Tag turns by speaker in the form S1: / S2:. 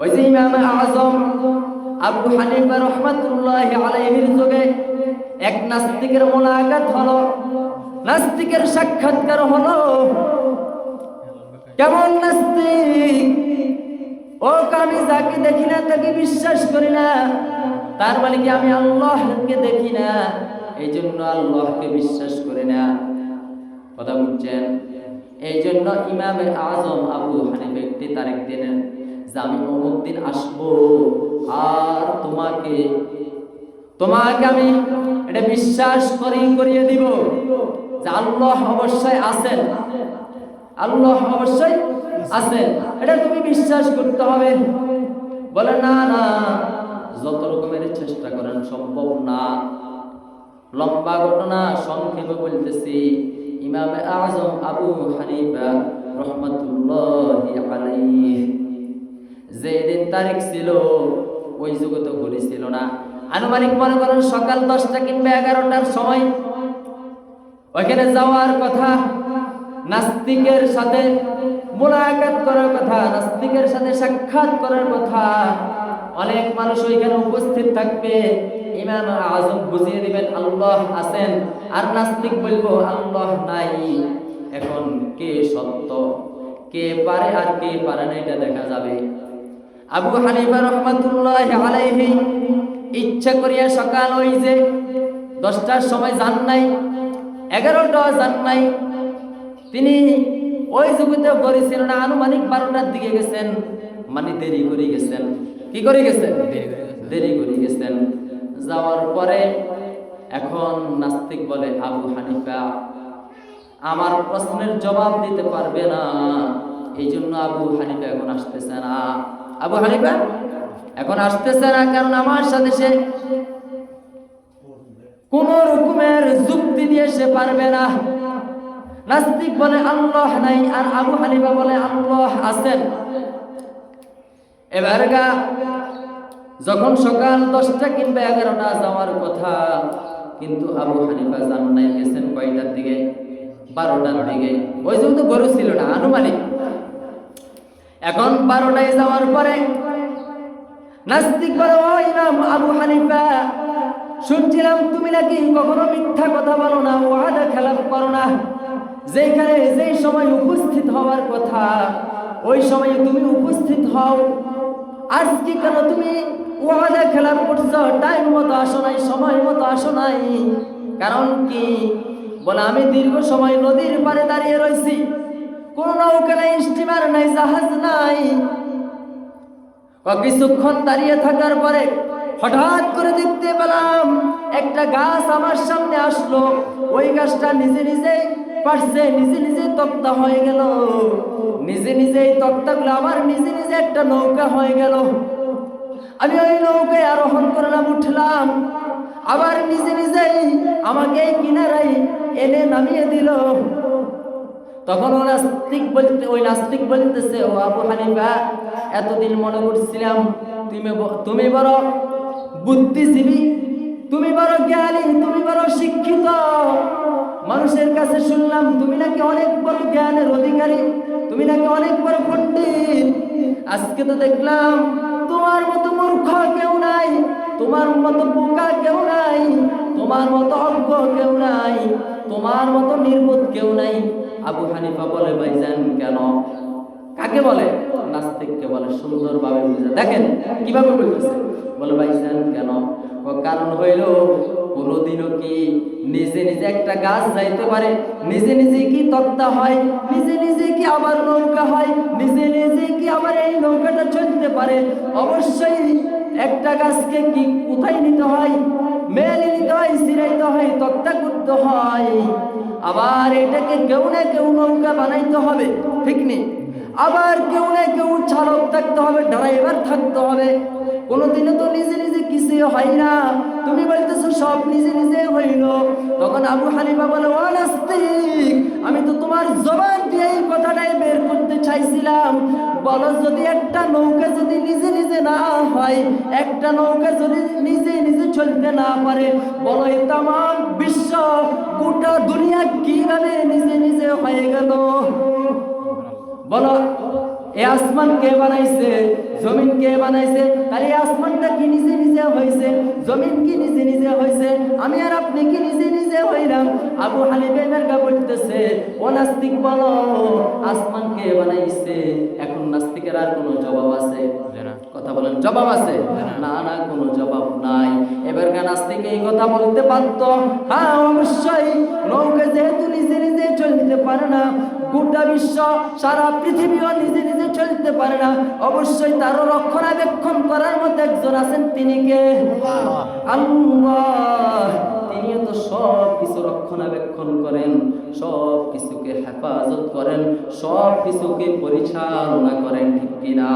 S1: ওই যে ইমাম আজম আবু হানিফা রহমাতুল্লাহ আলাইহির যুগে এক নাস্তিকের মোলাকাত হলো, নাস্তিকের সাক্ষাৎকার হলো, কেমন নাস্তিক? ও আমি যাকে দেখি না, তাকে বিশ্বাস করি না। তার মানে কি আমি আল্লাহকে দেখি না? এই জন্য আল্লাহকে বিশ্বাস করি না। কথা বুঝছেন? এই জন্য ইমামের আজম আবু হানিফ একটি তারিখ দিলেন। যে আমি অমুক দিন আসব আর তোমাকে তোমাকে আমি এটা বিশ্বাস করি করিয়ে দিব যে আল্লাহ অবশ্যই আছেন। আল্লাহ অবশ্যই আছেন। এটা তুমি বিশ্বাস করতে হবে। বলে, না না, যত রকমের চেষ্টা করেন, সম্ভব না। লম্বা ঘটনা, সংক্ষেপে বলতেছি। ইমাম আজম আবু হানিফা রহমতুল্লাহ আলাইহি যে দিন তারিখ ছিল, ওই যুগে তো ঘড়ি ছিল না। আনুমানিক মনে করেন সকাল দশটা কিংবা এগারোটার সময়। ওইখানে যাওয়ার কথা, নাস্তিকের সাথে মোলাকাত করার কথা, নাস্তিকের সাথে সাক্ষাৎ করার কথা। অনেক মানুষ ওইখানে উপস্থিত থাকবে। ইমাম আজম বুঝিয়ে দিবেন, আল্লাহ আছেন। আর নাস্তিক বলব, আল্লাহ নাই। এখন কে সত্য? কে পারে আর কে পারে না, এটা দেখা যাবে। আবু হানিফা রহমাতুল্লাহ আলাইহি ইচ্ছা করিয়া সকাল ওই যে দশটার সময় যান নাই, এগারোটা যান নাই। তিনি ওই যুগতে করেছিল না আনুমানিক বারোটার দিকে গেছেন। মানে দেরি করে গেছেন। কি করে গেছেন? দেরি করে গেছেন। যাওয়ার পরে এখন নাস্তিক বলে, আবু হানিফা, আমার প্রশ্নের জবাব দিতে পারবে না। এই জন্য আবু হানিফা এখন আসতেছে না। আবু হানিফা? এখন আসতেছে না, কারণ আমার সাথে সে কোন রকমের যুক্তি দিয়ে সে পারবে না। নাস্তিক বলে আল্লাহ নাই, আর আবু হানিফা বলে আল্লাহ আছেন। এবার গা, যখন সকাল দশটা কিংবা এগারোটা যাওয়ার কথা, কিন্তু আবু হানিফা জান নাই গেছেন কয়টার দিকে? বারোটার দিকে। ওই জন্য গরু ছিল না, আনুমানিক। এখন বারোটায় যাওয়ার পরে নাস্তিক বলে ও ইমাম আবু হানিফা। শুনছিলাম, তুমি নাকি কখনো মিথ্যা কথা বলো না, ওয়াদা খেলাপ করো না? যেখানে যেই সময় উপস্থিত হওয়ার কথা, ওই সময় তুমি উপস্থিত হও। আজকে কেন তুমি ওয়াদা খেলাপ করছ? টাইম মতো আসো নাই, সময় মতো আসো নাই। কারণ কি? বলে, আমি দীর্ঘ সময় নদীর পারে দাঁড়িয়ে রয়েছি। কোন নৌকা নাই, স্টিমার নাই, জাহাজ নাই। কিছুক্ষণ দাঁড়িয়ে থাকার পরে হঠাৎ করে দেখতে পেলাম একটা গাছ আমার সামনে আসলো। ওই গাছটা নিজে নিজে পারছে, নিজে নিজে তক্তা হয়ে গেল। নিজে নিজে এই তক্তাগুলো আমার নিজে নিজে একটা নৌকা হয়ে গেল। আমি ওই নৌকায় আরোহণ করলাম, উঠলাম। আবার নিজে নিজেই আমাকে এই কিনারাই এনে নামিয়ে দিল। তখন ও নাস্তিক বলতে ওই নাস্তিক বলতেছে, ও আবু হানিফা, এতদিন মনে করছিলাম তুমি তুমি বড় বুদ্ধিজীবী, তুমি বড় জ্ঞানী, তুমি বড় শিক্ষিত। মানুষের কাছে শুনলাম তুমি নাকি অনেক বড় জ্ঞানের অধিকারী, তুমি নাকি অনেক বড় পণ্ডিত। আজকে তো দেখলাম তোমার মতো মূর্খ কেউ নাই, তোমার মতো বোকা কেউ নাই, তোমার মতো অজ্ঞ কেউ নাই, তোমার মতো নির্বোধ কেউ নাই। আবু হানিফা বলে, ভাই ভাইজান কেন? কাকে বলে? নাস্তিককে বলে, সুন্দরভাবে বুঝে। দেখেন, কীভাবে বলতেছে বলে, ভাই ভাইজান কেন? কারণ হইল, কোনোদিনও কি নিজে নিজে একটা গাছ যাইতে পারে? নিজে নিজে কি তক্তা হয়? নিজে নিজে কি আবার নৌকা হয়? নিজে নিজে কি আবার এই নৌকাটা চলতে পারে? অবশ্যই একটা গাছকে কি কোথায় নিতে হয়? মেলে নিতে হয় সিরাইতে হয় তক্তা করতে হয়। আবার এটাকে কেউ না কেউ নৌকা বানাইতে হবে, ঠিক নেই? আবার কেউ না কেউ চালক থাকতে হবে, ড্রাইভার থাকতে হবে। কোনোদিনও তো নিজে নিজে কিছু হয় না। তুমি বলতেছো, সব নিজে নিজে হইল। তখন আবু হানিফা বলে, ও নাস্তিক, আমি তো তোমার জবান দিয়ে এই কথাটাই বের করতে চাইছিলাম। বলো যদি একটা নৌকা যদি নিজে নিজে না হয়, একটা নৌকা যদি নিজে নিজে চলতে না পারে, বলো এই হয়ে গেল বলো এ আসমান কে বানাইছে? জমিন কে বানাইছে? তাহলে আসমানটা কি নিজে নিজে হয়েছে জমিন কি নিজে নিজে হয়েছে আমি আর আপনি কি নিজে নিজে হইলাম? আবু হানিফা মেরকা বলতেছে ও নাস্তিক বলো আসমান কে বানাইছে? এখন নাস্তিকের আর কোনো জবাব আছে? কথা বলেন জবাব আছে? না। না কোনো জবাব নাই। এবার নাস্তিক এই কথা বলতে পারত হ্যাঁ অবশ্যই। নৌকা যেহেতু নিজে নিজে চলতে পারে না। গোটা বিশ্ব, সারা পৃথিবীও নিজে নিজে চলতে পারে না। অবশ্যই তারও রক্ষণাবেক্ষণ করার মতো একজন আছেন তিনি কে? আল্লাহ। তো সব কিছু রক্ষণাবেক্ষণ করেন, সব কিছুকে হেফাজত করেন, সব কিছুকে পরিচালনা করেন, ঠিক কিনা?